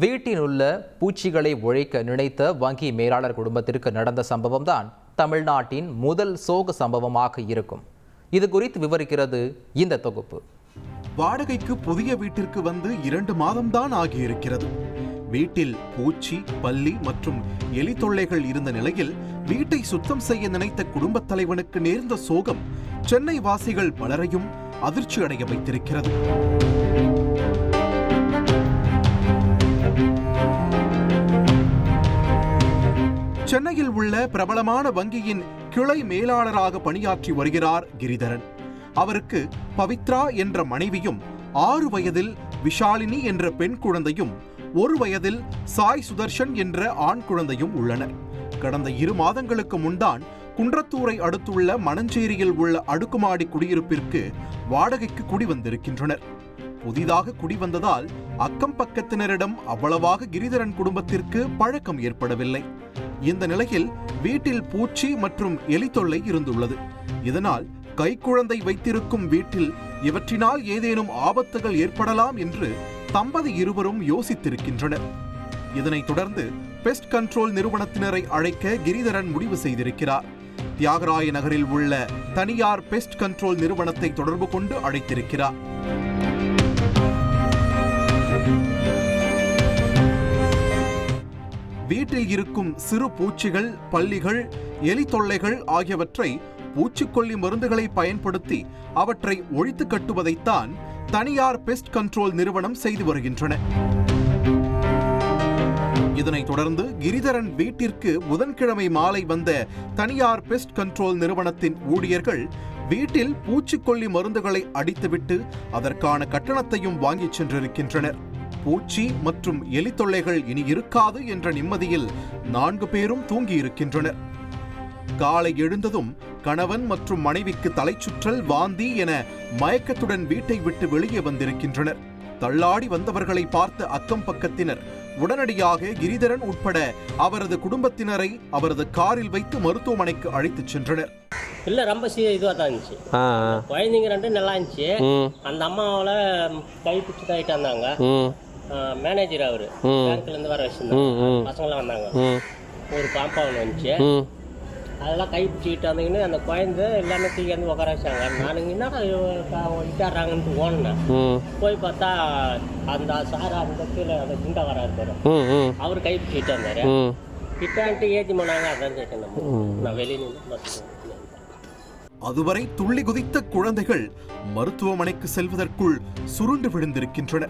வீட்டிலுள்ள பூச்சிகளை ஒழிக்க நினைத்த வங்கி மேலாளர் குடும்பத்திற்கு நடந்த சம்பவம்தான் தமிழ்நாட்டின் முதல் சோக சம்பவமாக இருக்கும். இது குறித்து விவரிக்கிறது இந்த தொகுப்பு. வாடகைக்கு புதிய வீட்டிற்கு வந்து இரண்டு மாதம்தான் ஆகியிருக்கிறது. வீட்டில் பூச்சி பல்லி மற்றும் எலி தொல்லைகள் இருந்த நிலையில் வீட்டை சுத்தம் செய்ய நினைத்த குடும்பத் தலைவனுக்கு நேர்ந்த சோகம் சென்னை வாசிகள் பலரையும் அதிர்ச்சி அடைய வைத்திருக்கிறது. சென்னையில் உள்ள பிரபலமான வங்கியின் கிளை மேலாளராக பணியாற்றி வருகிறார் கிரிதரன். அவருக்கு பவித்ரா என்ற மனைவியும் ஆறு வயதில் விஷாலினி என்ற பெண் குழந்தையும் ஒரு வயதில் சாய் சுதர்ஷன் என்ற ஆண் குழந்தையும் உள்ளனர். கடந்த இரு மாதங்களுக்கு முன்தான் குன்றத்தூரை அடுத்துள்ள மணஞ்சேரியில் உள்ள அடுக்குமாடி குடியிருப்பிற்கு வாடகைக்கு குடி வந்திருக்கின்றனர். புதிதாக குடிவந்ததால் அக்கம் பக்கத்தினரிடம் அவ்வளவாக கிரிதரன் குடும்பத்திற்கு பழக்கம் ஏற்படவில்லை. இந்த நிலையில் வீட்டில் பூச்சி மற்றும் எலி தொல்லை இருந்துள்ளது. இதனால் கைக்குழந்தை வைத்திருக்கும் வீட்டில் இவற்றினால் ஏதேனும் ஆபத்துகள் ஏற்படலாம் என்று தம்பதி இருவரும் யோசித்திருக்கின்றனர். இதனைத் தொடர்ந்து பெஸ்ட் கண்ட்ரோல் நிறுவனத்தினரை அழைக்க கிரிதரன் முடிவு செய்திருக்கிறார். தியாகராய நகரில் உள்ள தனியார் பெஸ்ட் கண்ட்ரோல் நிறுவனத்தை தொடர்பு கொண்டு அழைத்திருக்கிறார். வீட்டில் இருக்கும் சிறு பூச்சிகள் பள்ளிகள் எலி தொல்லைகள் ஆகியவற்றை பூச்சிக்கொல்லி மருந்துகளை பயன்படுத்தி அவற்றை ஒழித்து கட்டுவதைத்தான் தனியார் பெஸ்ட் கண்ட்ரோல் நிறுவனம் செய்து வருகின்றன. இதனைத் தொடர்ந்து கிரிதரன் வீட்டிற்கு புதன்கிழமை மாலை வந்த தனியார் பெஸ்ட் கண்ட்ரோல் நிறுவனத்தின் ஊழியர்கள் வீட்டில் பூச்சிக்கொல்லி மருந்துகளை அடித்துவிட்டு அதற்கான கட்டணத்தையும் வாங்கிச் சென்றிருக்கின்றனர். பூச்சி மற்றும் எலி தொல்லைகள் இனி இருக்காது என்ற நிம்மதியில் நான்கு பேரும் தூங்கியிருக்கின்றனர். காலை எழுந்ததும் கணவன் மற்றும் மனைவிக்கு தலைச்சுற்றல் வாந்தி என மயக்கத்துடன் வீட்டை விட்டு வெளியே வந்திருக்கின்றனர். தள்ளாடி வந்தவர்களை பார்த்த அக்கம் பக்கத்தினர் உடனடியாக கிரிதரன் உட்பட அவரது குடும்பத்தினரை அவரது காரில் வைத்து மருத்துவமனைக்கு அழைத்துச் சென்றனர். இல்லை ரொம்ப சீ இதுவாக தான் இருந்துச்சு. குழந்தைங்க ரெண்டும் நல்லா இருந்துச்சு. அந்த அம்மாவில் கை பிடிச்சி தாயிட்டு வந்தாங்க ம். மேனேஜர் அவர். ம். பேங்க்லேருந்து வர வச்சுருந்தாங்க ம் ம். பசங்களாம் வந்தாங்க. ஒரு பாம்பா ஒன்று வந்துச்சு. அதெல்லாம் கை பிடிச்சிக்கிட்டு வந்தீங்கன்னு அந்த குழந்தை எல்லாமே தூக்கி வந்து உட்கார வச்சாங்க. நானுங்க என்னடா விட்டாடுறாங்கன்ட்டு ஓடினேன். போய் பார்த்தா அந்த சார் அந்த கீழே அந்த குண்டா வர இருப்பாரு அவர் கை பிடிச்சிட்டு வந்தார் கிட்டான்ட்டு ஏற்றி போனாங்க அதான் கேட்டேன் நம்ம. நான் வெளியே நின்று அதுவரை துள்ளி குதித்த குழந்தைகள் மருத்துவமனைக்கு செல்வதற்குள் சுருண்டு விழுந்திருக்கின்றன.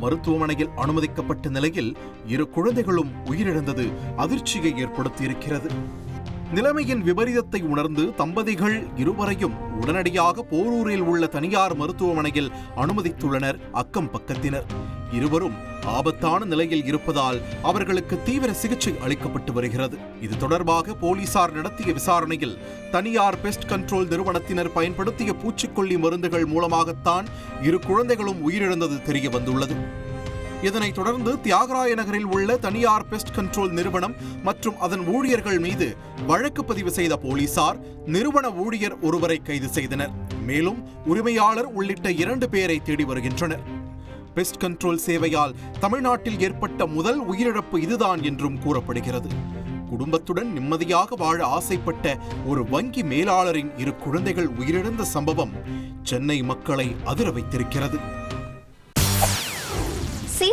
மருத்துவமனையில் அனுமதிக்கப்பட்ட நிலையில் இரு குழந்தைகளும் உயிரிழந்தது அதிர்ச்சியை ஏற்படுத்தியிருக்கிறது. நிலைமையின் விபரீதத்தை உணர்ந்து தம்பதிகள் இருவரையும் உடனடியாக போரூரில் உள்ள தனியார் மருத்துவமனையில் அனுமதித்துள்ளனர். அக்கம் பக்கத்தினர். இருவரும் ஆபத்தான நிலையில் இருப்பதால் அவர்களுக்கு தீவிர சிகிச்சை அளிக்கப்பட்டு வருகிறது. இது தொடர்பாக போலீசார் நடத்திய விசாரணையில் தனியார் பெஸ்ட் கண்ட்ரோல் நிறுவனத்தினர் பயன்படுத்திய பூச்சிக்கொல்லி மருந்துகள் மூலமாகத்தான் இரு குழந்தைகளும் உயிரிழந்தது தெரிய வந்துள்ளது இதனைத் தொடர்ந்து தியாகராய நகரில் உள்ள தனியார் பெஸ்ட் கண்ட்ரோல் நிறுவனம் மற்றும் அதன் ஊழியர்கள் மீது வழக்கு பதிவு செய்த போலீசார் நிறுவன ஊழியர் ஒருவரை கைது செய்தனர். மேலும் உரிமையாளர் உள்ளிட்ட இரண்டு பேரை தேடி வருகின்றனர். பெஸ்ட் கண்ட்ரோல் சேவையால் தமிழ்நாட்டில் ஏற்பட்ட முதல் உயிரிழப்பு இதுதான் என்றும் கூறப்படுகிறது. குடும்பத்துடன் நிம்மதியாக வாழ ஆசைப்பட்ட ஒரு வங்கி மேலாளரின் இரு குழந்தைகள் உயிரிழந்த சம்பவம் சென்னை மக்களை அதிர வைத்திருக்கிறது.